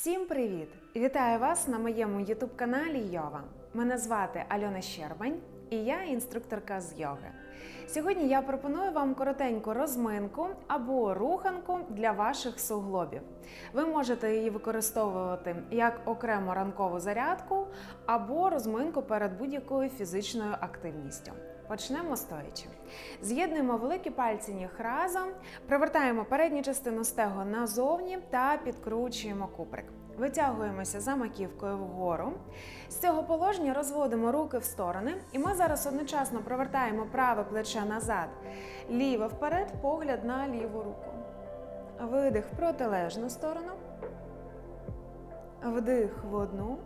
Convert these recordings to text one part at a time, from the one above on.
Всім привіт! Вітаю вас на моєму ютуб-каналі Йова. Мене звати Альона Щербань і я інструкторка з йоги. Сьогодні я пропоную вам коротеньку розминку або руханку для ваших суглобів. Ви можете її використовувати як окрему ранкову зарядку або розминку перед будь-якою фізичною активністю. Почнемо стоячи. З'єднуємо великі пальці ніг разом, привертаємо передню частину стегу назовні та підкручуємо куприк. Витягуємося за маківкою вгору. З цього положення розводимо руки в сторони, і ми зараз одночасно провертаємо праве плече назад, ліве вперед, погляд на ліву руку. Видих в протилежну сторону. Вдих в одну.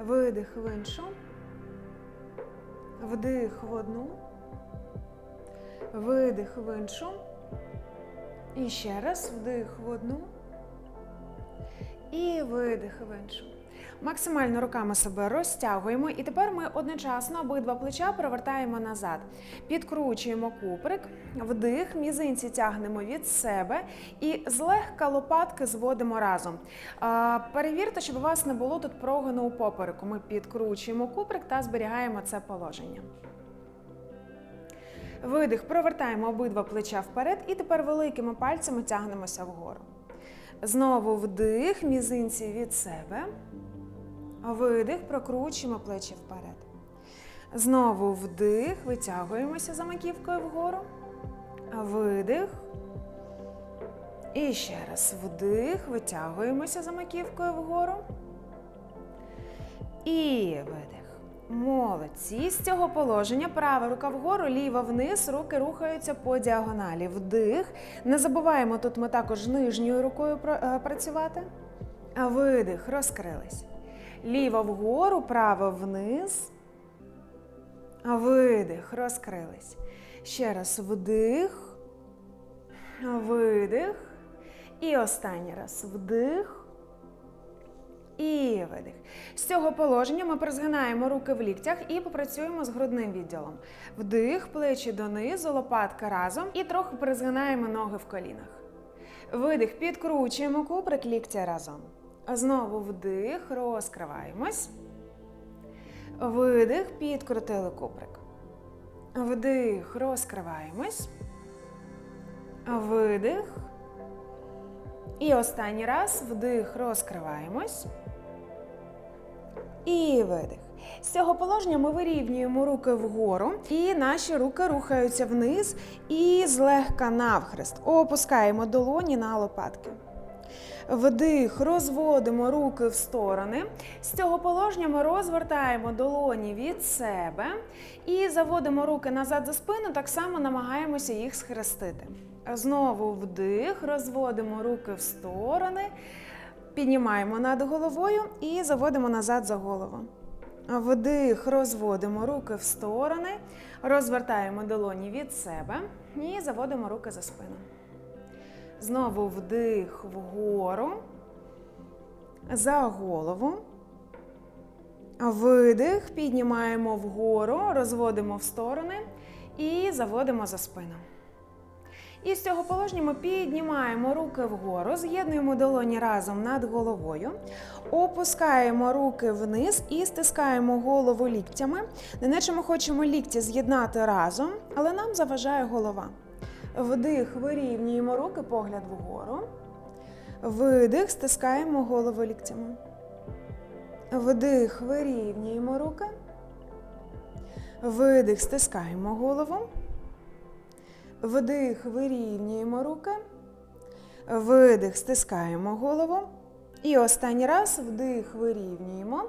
Видих в іншу. Вдих в одну. Видих в іншу. І ще раз вдих в одну. І видих в іншу. Максимально руками себе розтягуємо, і тепер ми одночасно обидва плеча провертаємо назад. Підкручуємо куприк, вдих, мізинці тягнемо від себе і злегка лопатки зводимо разом. Перевірте, щоб у вас не було тут прогину у попереку. Ми підкручуємо куприк та зберігаємо це положення. Видих, провертаємо обидва плеча вперед, і тепер великими пальцями тягнемося вгору. Знову вдих, мізинці від себе. Видих, прокручуємо плечі вперед. Знову вдих, витягуємося за маківкою вгору. Видих. І ще раз вдих, витягуємося за маківкою вгору. І видих. Молодці. З цього положення права рука вгору, ліва вниз, руки рухаються по діагоналі. Вдих. Не забуваємо, тут ми також нижньою рукою е, працювати. Видих, розкрились. Ліва вгору, право вниз. Видих, розкрились. Ще раз вдих. Видих. І останній раз вдих. І видих. З цього положення ми призгинаємо руки в ліктях і попрацюємо з грудним відділом. Вдих, плечі донизу, лопатка разом і трохи призгинаємо ноги в колінах. Видих, підкручуємо куприк ліктя разом. Знову вдих, розкриваємось. Видих, підкрутили куприк. Вдих, розкриваємось. Видих. І останній раз вдих, розкриваємось. І видих. З цього положення ми вирівнюємо руки вгору, і наші руки рухаються вниз і злегка навхрест. Опускаємо долоні на лопатки. Вдих, розводимо руки в сторони. З цього положення ми розвертаємо долоні від себе і заводимо руки назад за спину, так само намагаємося їх схрестити. Знову вдих, розводимо руки в сторони, піднімаємо над головою і заводимо назад за голову. Вдих, розводимо руки в сторони, розвертаємо долоні від себе і заводимо руки за спину. Знову вдих вгору, за голову. Видих, піднімаємо вгору, розводимо в сторони і заводимо за спину. І з цього положення ми піднімаємо руки вгору, з'єднуємо долоні разом над головою, опускаємо руки вниз і стискаємо голову ліктями. Неначе ми хочемо лікті з'єднати разом, але нам заважає голова. Вдих, вирівнюємо руки, погляд вгору. Видих, стискаємо голову ліктями. Вдих, вирівнюємо руки. Видих, стискаємо голову. Вдих, вирівнюємо руки. Видих, стискаємо голову. І останній раз вдих, вирівнюємо.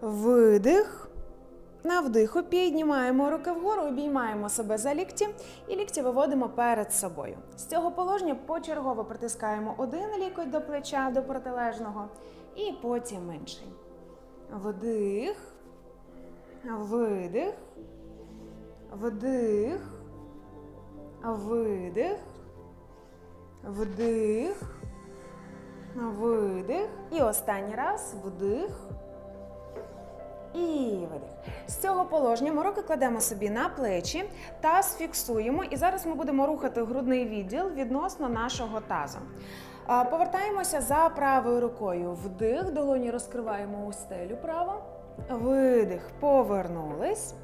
Видих. На вдиху піднімаємо руки вгору, обіймаємо себе за лікті і лікті виводимо перед собою. З цього положення почергово притискаємо один лікоть до плеча, до протилежного, і потім інший. Вдих, видих, вдих, видих, вдих, видих. І останній раз вдих. І видих. З цього положення ми руки кладемо собі на плечі та сфіксуємо. І зараз ми будемо рухати грудний відділ відносно нашого тазу. Повертаємося за правою рукою. Вдих, долоні розкриваємо у стелю право. Видих, повернулись.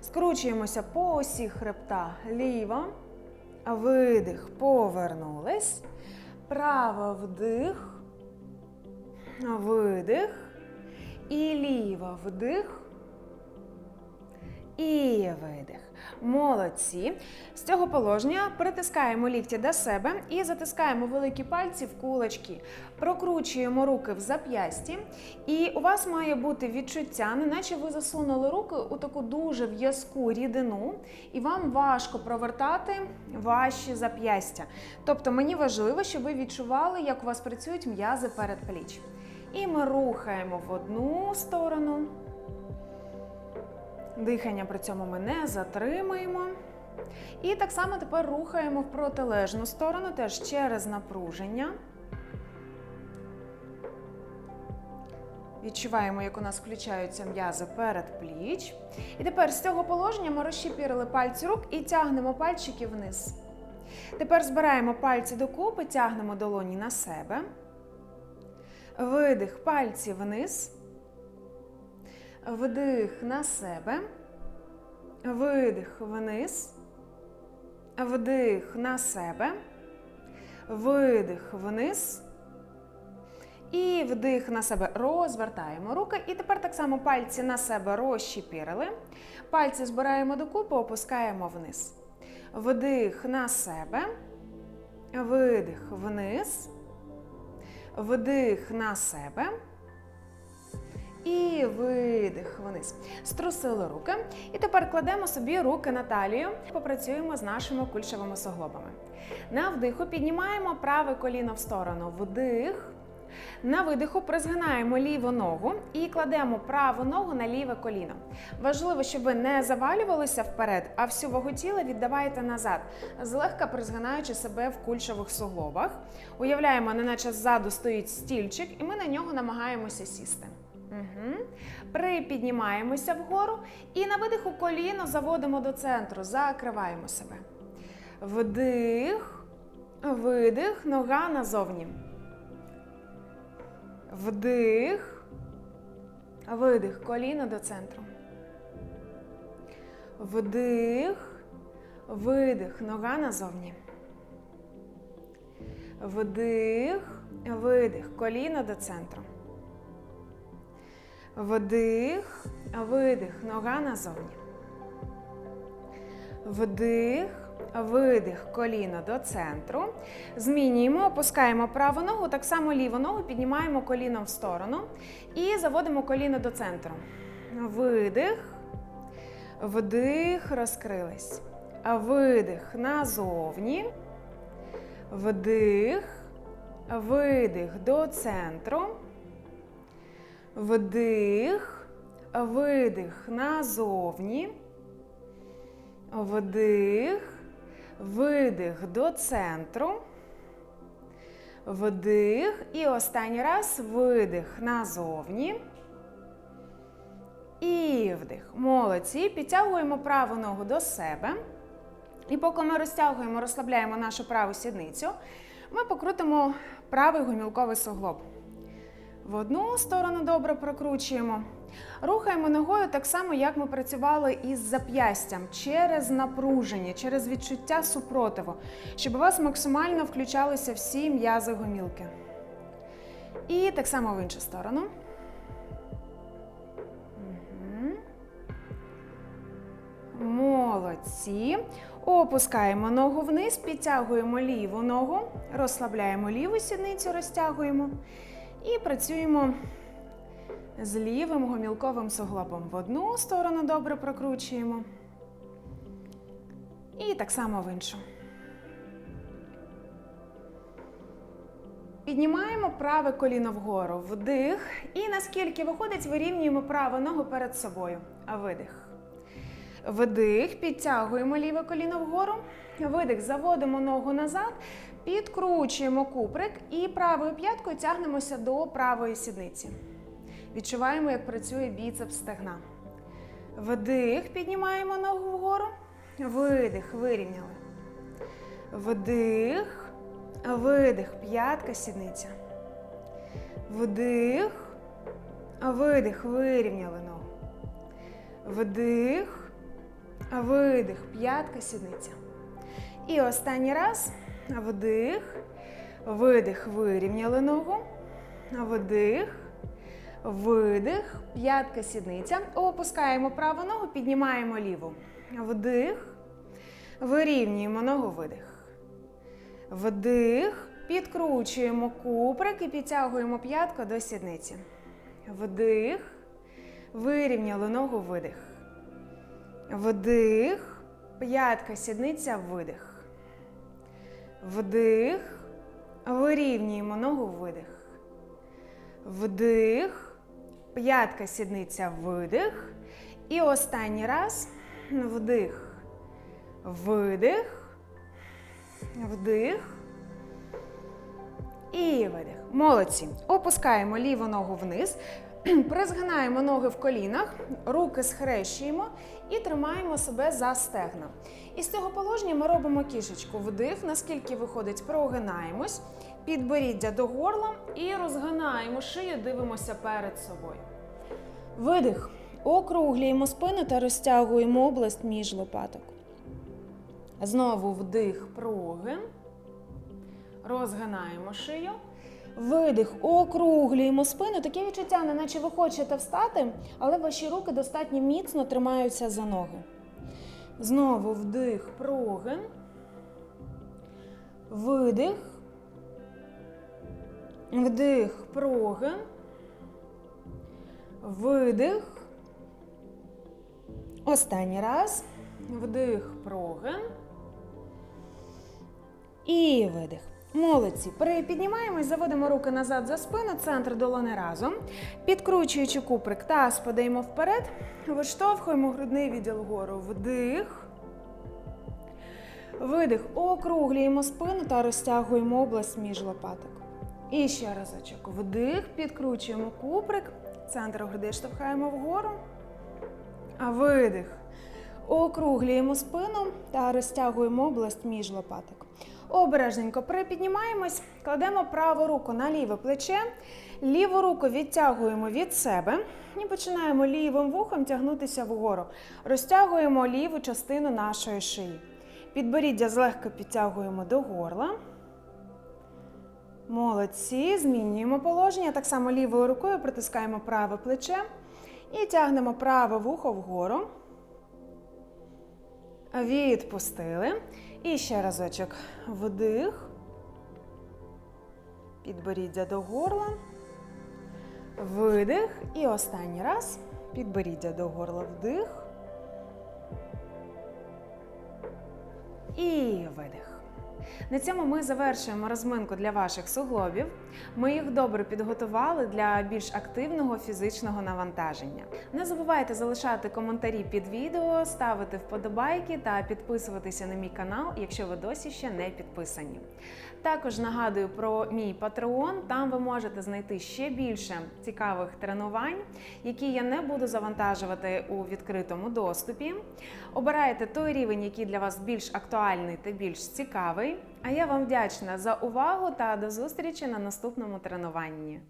Скручуємося по осі хребта ліво. Видих, повернулись. Право вдих. Видих. І ліво вдих. І видих. Молодці. З цього положення притискаємо лікті до себе і затискаємо великі пальці в кулачки. Прокручуємо руки в зап'ясті. І у вас має бути відчуття, неначе ви засунули руки у таку дуже в'язку рідину, і вам важко провертати ваші зап'ястя. Тобто мені важливо, щоб ви відчували, як у вас працюють м'язи перед пліч. І ми рухаємо в одну сторону. Дихання при цьому ми не затримуємо. І так само тепер рухаємо в протилежну сторону, теж через напруження. Відчуваємо, як у нас включаються м'язи перед пліч. І тепер з цього положення ми розщепірили пальці рук і тягнемо пальчики вниз. Тепер збираємо пальці докупи, тягнемо долоні на себе. Видих пальці вниз. Вдих на себе. Видих вниз. Вдих на себе. Видих вниз. І вдих на себе. Розвертаємо руки. І тепер так само пальці на себе розщепірили. Пальці збираємо докупи, опускаємо вниз. Вдих на себе. Видих вниз. Вдих на себе. І видих вниз. Струсили руки. І тепер кладемо собі руки на талію. Попрацюємо з нашими кульшовими суглобами. На вдиху піднімаємо праве коліно в сторону. Вдих. На видиху призгинаємо ліву ногу і кладемо праву ногу на ліве коліно. Важливо, щоб ви не завалювалися вперед, а всю вагу тіла віддаваєте назад, злегка призгинаючи себе в кульшових суглобах. Уявляємо, неначе ззаду стоїть стільчик, і ми на нього намагаємося сісти. Угу. Припіднімаємося вгору і на видиху коліно заводимо до центру, закриваємо себе. Вдих, видих, нога назовні. Вдих, видих, коліно до центру. Вдих, видих, нога назовні. Вдих, видих, коліно до центру. Вдих, видих, нога назовні. Вдих, видих, коліно до центру. Змінюємо, опускаємо праву ногу, так само ліву ногу піднімаємо коліном в сторону і заводимо коліно до центру. Видих, вдих, розкрились. Видих назовні. Вдих, видих до центру. Вдих, видих назовні. Вдих, видих до центру. Вдих. І останній раз видих назовні. І вдих. Молодці. Підтягуємо праву ногу до себе. І поки ми розтягуємо, розслабляємо нашу праву сідницю, ми покрутимо правий гомілковий суглоб. В одну сторону добре прокручуємо. Рухаємо ногою так само, як ми працювали із зап'ястям, через напруження, через відчуття супротиву, щоб у вас максимально включалися всі м'язи гомілки. І так само в іншу сторону. Молодці. Опускаємо ногу вниз, підтягуємо ліву ногу, розслабляємо ліву сідницю, розтягуємо. І працюємо з лівим гомілковим суглобом. В одну сторону добре прокручуємо. І так само в іншу. Піднімаємо праве коліно вгору, вдих. І наскільки виходить, вирівнюємо праву ногу перед собою. Видих. Вдих, підтягуємо ліве коліно вгору. Видих, заводимо ногу назад, підкручуємо куприк і правою п'яткою тягнемося до правої сідниці. Відчуваємо, як працює біцепс стегна. Вдих, піднімаємо ногу вгору. Видих, вирівняли. Вдих, Видих, п'ятка, сідниця. Вдих. Видих, вирівняли ногу. Вдих. Видих, п'ятка, сідниця. І останній раз. Вдих. Видих, вирівняли ногу. Вдих. Видих, п'ятка, сідниця. Опускаємо праву ногу, піднімаємо ліву. Вдих. Вирівнюємо ногу, видих. Вдих. Підкручуємо куприк і підтягуємо п'ятку до сідниці. Вдих. Вирівняли ногу, видих. Вдих. П'ятка, сідниця, видих. Вдих. Вирівнюємо ногу, видих. Вдих. П'ятка, сідниця, видих. І останній раз. Вдих. Видих. Вдих. І видих. Молодці. Опускаємо ліву ногу вниз. Призгинаємо ноги в колінах, руки схрещуємо і тримаємо себе за стегна. І з цього положення ми робимо кішечку. Вдих, наскільки виходить, прогинаємось, підборіддя до горла і розгинаємо шию, дивимося перед собою. Видих. Округлюємо спину та розтягуємо область між лопаток. Знову вдих, прогин. Розгинаємо шию. Видих, округлюємо спину. Таке відчуття, неначе ви хочете встати, але ваші руки достатньо міцно тримаються за ноги. Знову вдих, прогин. Видих. Вдих, прогин. Видих. Останній раз. Вдих, прогин. І видих. Молодці. Піднімаємось, заводимо руки назад за спину, центр долони разом. Підкручуючи куприк, таз подаємо вперед. Виштовхуємо грудний відділ вгору. Вдих. Видих. Округлюємо спину та розтягуємо область між лопаток. І ще разочок. Вдих. Підкручуємо куприк. Центр груди штовхаємо вгору. А видих. Округлюємо спину та розтягуємо область між лопаток. Обережненько припіднімаємось, кладемо праву руку на ліве плече, ліву руку відтягуємо від себе і починаємо лівим вухом тягнутися вгору. Розтягуємо ліву частину нашої шиї. Підборіддя злегка підтягуємо до горла. Молодці. Змінюємо положення. Так само лівою рукою притискаємо праве плече і тягнемо праве вухо вгору. Відпустили. І ще разочок. Вдих. Підборіддя до горла. Видих. І останній раз. Підборіддя до горла. Вдих. І видих. На цьому ми завершуємо розминку для ваших суглобів. Ми їх добре підготували для більш активного фізичного навантаження. Не забувайте залишати коментарі під відео, ставити вподобайки та підписуватися на мій канал, якщо ви досі ще не підписані. Також нагадую про мій патреон. Там ви можете знайти ще більше цікавих тренувань, які я не буду завантажувати у відкритому доступі. Обирайте той рівень, який для вас більш актуальний та більш цікавий. А я вам вдячна за увагу та до зустрічі на наступному тренуванні.